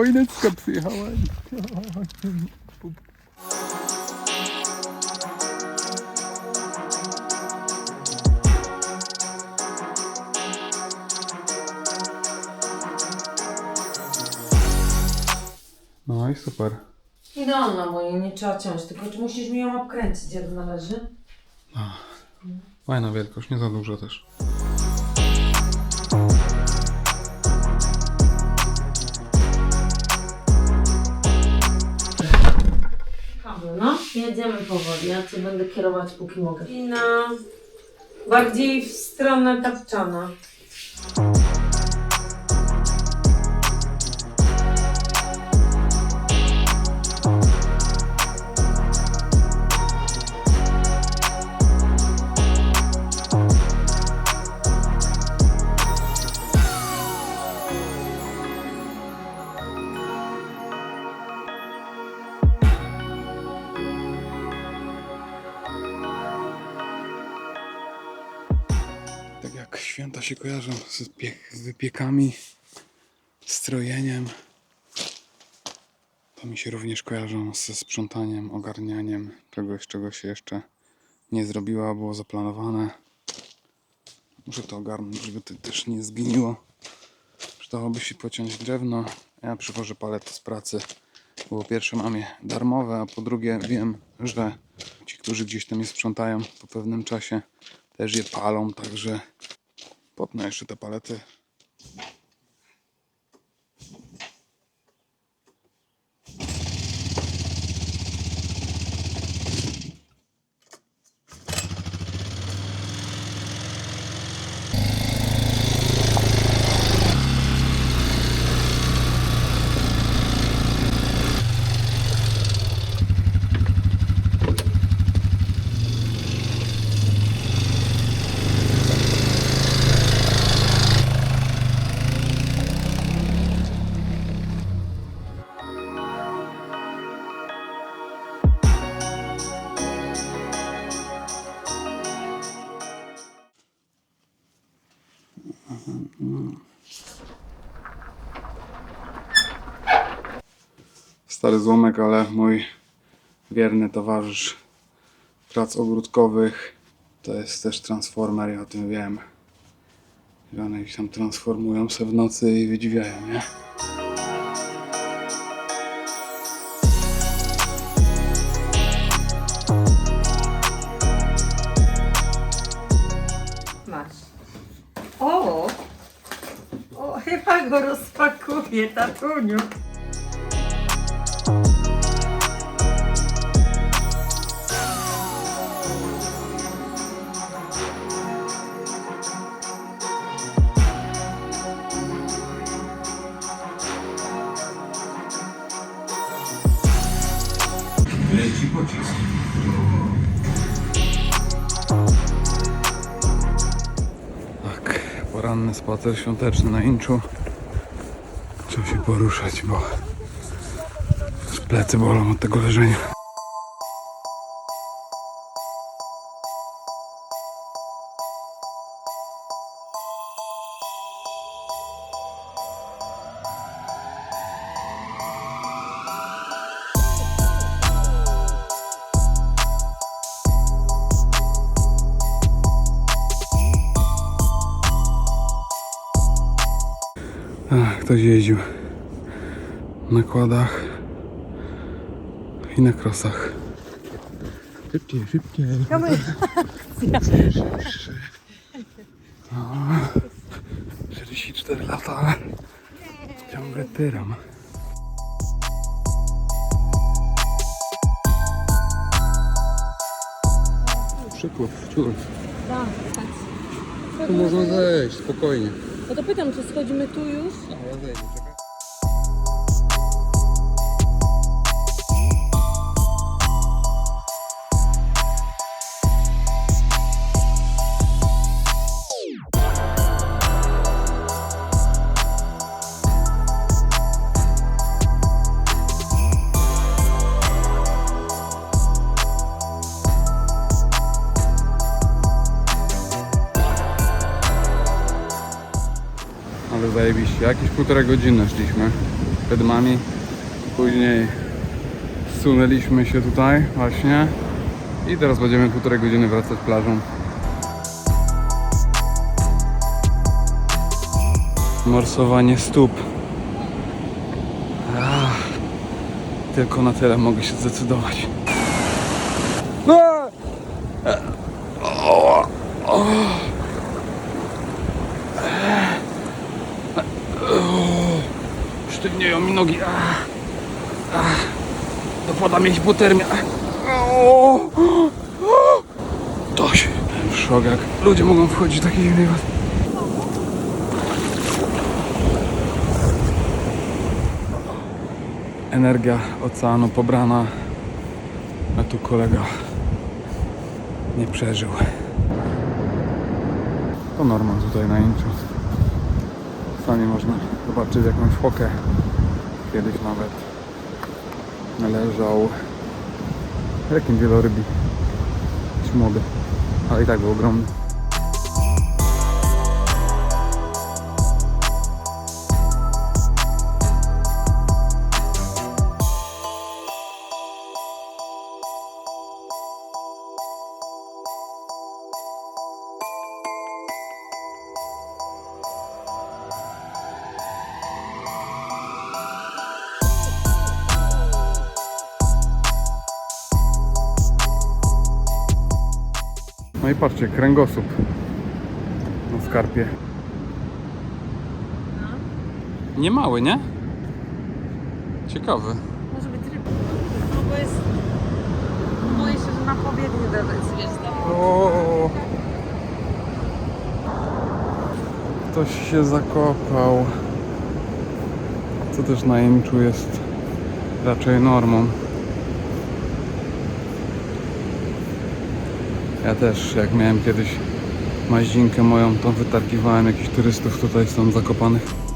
choineczka przyjechała. No i super. Idealna moja, nie trzeba ciąć, tylko czy musisz mi ją obkręcić jak należy? Fajna wielkość, nie za dużo też. Jedziemy powoli, ja Cię będę kierować póki mogę. I na... bardziej w stronę tapczana. Święta się kojarzą z, pie- z wypiekami, strojeniem, to mi się również kojarzą ze sprzątaniem, ogarnianiem czegoś, czego się jeszcze nie zrobiło, było zaplanowane. Muszę to ogarnąć, żeby to też nie zgniło. Przydałoby się pociąć drewno. Ja przywożę palety z pracy. Bo po pierwsze mam je darmowe, a po drugie wiem, że ci, którzy gdzieś tam je sprzątają po pewnym czasie też je palą, także potnę jeszcze te palety. Stary złomek, ale mój wierny towarzysz prac ogródkowych to jest też transformer, ja o tym wiem. Że one ich tam transformują się w nocy i wydziwiają, nie? Masz. O! O, chyba go rozpakuję, tatuniu. Leci pocisk. Tak, poranny spacer świąteczny na Inczu. Trzeba się poruszać, bo plecy bolą od tego leżenia. Ktoś jeździł na kładach i na krosach. Szybciej, szybciej. No, 44 lata, ale ciągle tyram. Przykład, wciąż. Tak, tak. Tu można zejść, spokojnie. No to pytam, czy schodzimy tu już? Zejdzie, zajebiście, jakieś półtorej godziny szliśmy. Kedmami. Później zsunęliśmy się tutaj właśnie i teraz będziemy półtorej godziny wracać plażą. Morsowanie stóp. Ach, tylko na tyle mogę się zdecydować. Aaa! O! O! O! Sztywnieją mi nogi. Ach! Ach! Dopada mi hipotermia. O! O! Dość. W jak ludzie mogą wchodzić do takiej zimnej wody. Energia oceanu pobrana, a tu kolega nie przeżył. To norma tutaj na Inczu. Czasami można zobaczyć jakąś fokę. Kiedyś nawet leżał rekin wielorybi. Jakiś młody, ale i tak był ogromny. No i patrzcie, kręgosłup na skarpie. Nie mały, nie? Ciekawy. Może być ryba. No bo jest... Boję się, że na powierzchni dawać, wiesz. O! Ktoś się zakopał. Co też na Inczu jest raczej normą. Ja też, jak miałem kiedyś maździnkę moją, to wytargiwałem jakichś turystów tutaj stąd zakopanych.